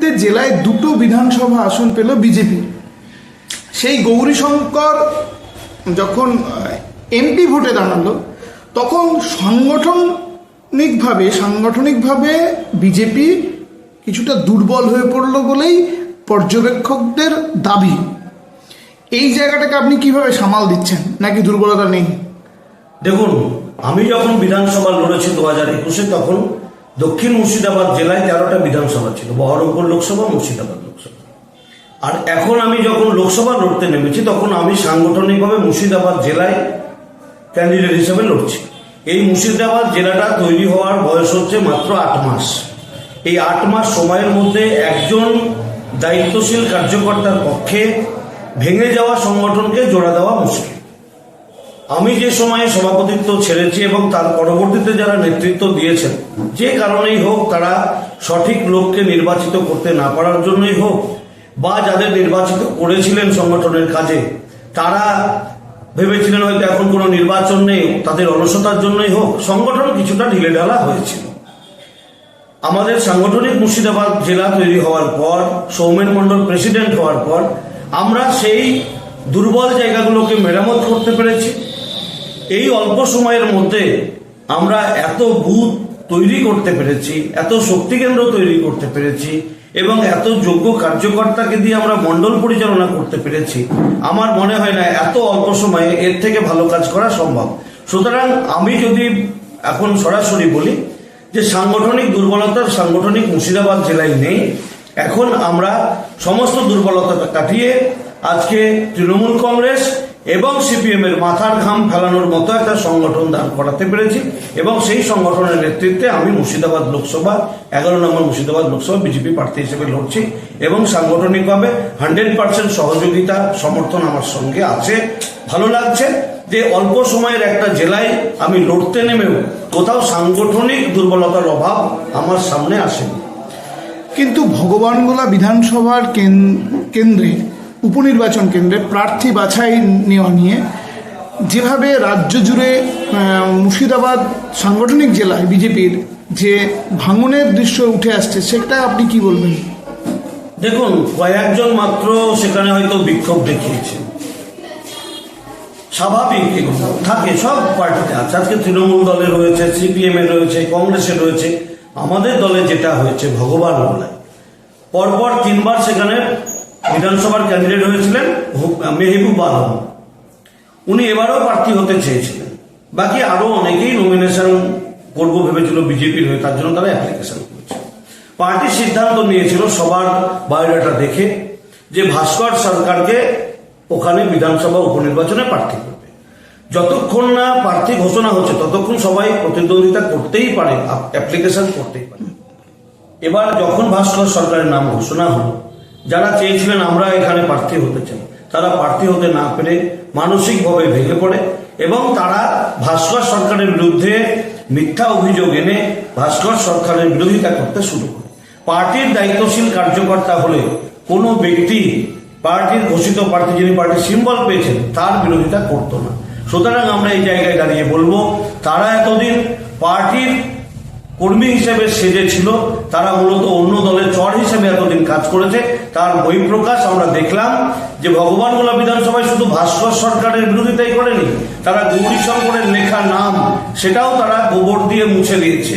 নেতৃত্বে জেলায় দুটো বিধানসভা আসন পেল বিজেপি। সেই গৌরীশঙ্কর যখন এমপি ভোটে দাঁড়াল, তখন সাংগঠনিকভাবে সাংগঠনিকভাবে বিজেপি কিছুটা দুর্বল হয়ে পড়ল বলেই পর্যবেক্ষকদের দাবি। এই জায়গাটাকে আপনি কীভাবে সামাল দিচ্ছেন? নাকি দুর্বলতা নেই? দেখুন, আমি যখন বিধানসভা লড়েছি দু হাজার একুশে, তখন দক্ষিণ মুর্শিদাবাদ জেলায় তেরোটা বিধানসভা ছিল, বহরমপুর লোকসভা, মুর্শিদাবাদ লোকসভা। আর এখন আমি যখন লোকসভা লড়তে নেমেছি, তখন আমি সাংগঠনিকভাবে মুর্শিদাবাদ জেলায় ক্যান্ডিডেট হিসেবে লড়ছি। এই মুর্শিদাবাদ জেলাটা তৈরি হওয়ার বয়স হচ্ছে মাত্র আট মাস। এই আট মাস সময়ের মধ্যে একজন দায়িত্বশীল কার্যকর্তার পক্ষে ভেঙে যাওয়া সংগঠনকে জোড়া দেওয়া মুশকিল। আমি যে সময়ে সভাপতিত্ব ছেড়েছি এবং তার পরবর্তীতে যারা নেতৃত্ব দিয়েছেন, যে কারণেই হোক তারা সঠিক লোককে নির্বাচিত করতে না পারার জন্যই হোক, বা যাদের নির্বাচিত করেছিলেন সংগঠনের কাজে, তারা ভেবেছিলেন হয়তো এখন কোনো নির্বাচন নেই, তাদের অলসতার জন্যই হোক, সংগঠন কিছুটা ঢিলেঢালা হয়েছিল। আমাদের সাংগঠনিক মুর্শিদাবাদ জেলা তৈরি হওয়ার পর, সৌমেন মণ্ডল প্রেসিডেন্ট হওয়ার পর, আমরা সেই দুর্বল জায়গাগুলোকে মেরামত করতে পেরেছি। এই অল্প সময়ের মধ্যে আমরা এত বুথ তৈরি করতে পেরেছি, এত শক্তি কেন্দ্র তৈরি করতে পেরেছি, এবং এত যোগ্য কার্যকর্তাকে দিয়ে আমরা মণ্ডল পরিচালনা করতে পেরেছি, আমার মনে হয় না এত অল্প সময়ে এর থেকে ভালো কাজ করা সম্ভব। সুতরাং আমি যদি এখন সরাসরি বলি যে সাংগঠনিক দুর্বলতা সাংগঠনিক মুর্শিদাবাদ জেলায় নেই, এখন আমরা সমস্ত দুর্বলতা কাটিয়ে আজকে তৃণমূল কংগ্রেস এবং সিপিএম এর মাথার ঘাম ফেলানোর মতো একটা সংগঠন দাঁড় করাতে পেরেছি এবং সেই সংগঠনের নেতৃত্বে আমি মুর্শিদাবাদ লোকসভা, এগারো নম্বর মুর্শিদাবাদ লোকসভা বিজেপি প্রার্থী হিসেবে লড়ছি এবং সাংগঠনিকভাবে হান্ড্রেড পার্সেন্ট সহযোগিতা, সমর্থন আমার সঙ্গে আছে। ভালো লাগছে যে অল্প সময়ের একটা জেলায় আমি লড়তে নেমেও কোথাও সাংগঠনিক দুর্বলতার অভাব আমার সামনে আসেনি। কিন্তু ভগবানগোলা বিধানসভার কেন্দ্রে উপনির্বাচন কেন্দ্রে প্রার্থী বাছাই নেওয়া নিয়ে যেভাবে রাজ্য জুড়ে মুর্শিদাবাদ সাংগঠনিক জেলায় বিজেপির যে ভাঙনের দৃশ্য উঠে আসছে, সেটা আপনি কি বলবেন? দেখুন, কয়েকজন মাত্র সেখানে হয়তো বিক্ষোভ দেখিয়েছে। স্বাভাবিক থাকে, সব পার্টিতে আছে। আজকে তৃণমূল দলে রয়েছে, সিপিএম এ রয়েছে, কংগ্রেসে রয়েছে। আমাদের দলে যেটা হয়েছে, ভগবান বলায় পরপর তিনবার সেখানে বিধানসভার ক্যান্ডিডেট হয়েছিলেন মেহবুব আলম উনি এবারও প্রার্থী হতে চেয়েছিলেন। বাকি আরও অনেকেই নমিনেশন করব ভেবেছিল বিজেপির হয়ে, তার জন্য তারা অ্যাপ্লিকেশন করেছে। পার্টি সিদ্ধান্ত নিয়েছিল সবার বায়োডাটা দেখে যে ভাস্কর সরকারকে ওখানে বিধানসভা উপনির্বাচনে প্রার্থী করবে। যতক্ষণ না প্রার্থী ঘোষণা হচ্ছে, ততক্ষণ সবাই প্রতিদ্বন্দ্বিতা করতেই পারে অ্যাপ্লিকেশন করতেই পারে। এবার যখন ভাস্কর সরকারের নাম ঘোষণা হলো যারা চেয়েছিলেন আমরা এখানে প্রার্থী হতে চাই, তারা প্রার্থী হতে না পেরে মানসিকভাবে ভেঙে পড়ে এবং তারা ভাস্কর সরকারের বিরুদ্ধে মিথ্যা অভিযোগ এনে ভাস্কর সরকারের বিরোধিতা করতে শুরু করে। পার্টির দায়িত্বশীল কার্যকর্তা হলে কোনো ব্যক্তি, পার্টির ঘোষিত প্রার্থী যিনি পার্টির সিম্বল পেয়েছেন, তার বিরোধিতা করতো না। সুতরাং আমরা এই জায়গায় দাঁড়িয়ে বলব, তারা এতদিন পার্টির কর্মী হিসেবে সেজে ছিল তারা মূলত অন্য দলের চর হিসেবে কাজ করেছে, তার বহিঃপ্রকাশ আমরা দেখলাম যে ভগবানগোলা বিধানসভায় শুধু ভাস্কর সরকারের বিরোধিতাই করেনি, তারা গৌরী শঙ্করের লেখা নাম, সেটাও তারা গোবর দিয়ে মুছে দিয়েছে।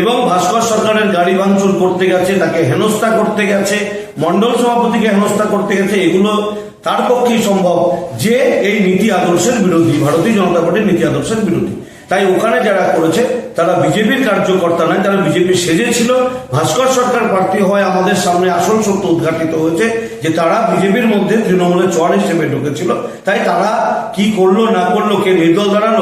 এবং ভাস্কর সরকারের গাড়ি ভাঙচুর করতে গেছে, তাকে হেনস্থা করতে গেছে মন্ডল সভাপতিকে হেনস্থা করতে গেছে, এগুলো তার পক্ষেই সম্ভব যে এই নীতি আদর্শের বিরোধী, ভারতীয় জনতা পার্টির নীতি আদর্শের বিরোধী। তাই ওখানে যারা করেছে, তারা বিজেপির কার্যকর্তা নয়, তারা বিজেপি সেজেছিল ভাস্কর সরকার প্রার্থী হয় আমাদের সামনে আসল সত্য উদ্ঘাটিত হয়েছে যে তারা বিজেপির মধ্যে তৃণমূলের চর হিসেবে ঢুকেছিল। তাই তারা কি করল, না করল, কে নির্দল দাঁড়াল,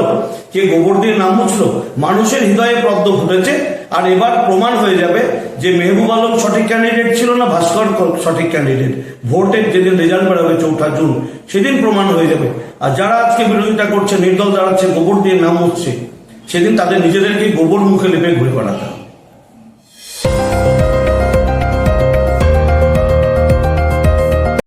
কে গোবর দিয়ে নাম মুছলো মানুষের হৃদয়ে পদ্ম ফুটেছে। আর এবার প্রমাণ হয়ে যাবে যে মেহবুব আলম সঠিক ক্যান্ডিডেট ছিল না, ভাস্কর সঠিক ক্যান্ডিডেট ভোটের যেদিন রেজাল্ট বেরোবে চৌঠা জুন, সেদিন প্রমাণ হয়ে যাবে আর যারা আজকে বিরোধিতা করছে, নির্দল দাঁড়াচ্ছে, গোবর দিয়ে নাম হচ্ছে সেদিন তাদের নিজেদেরকে গোবর মুখে লেপে ঘুরে বেড়াতে।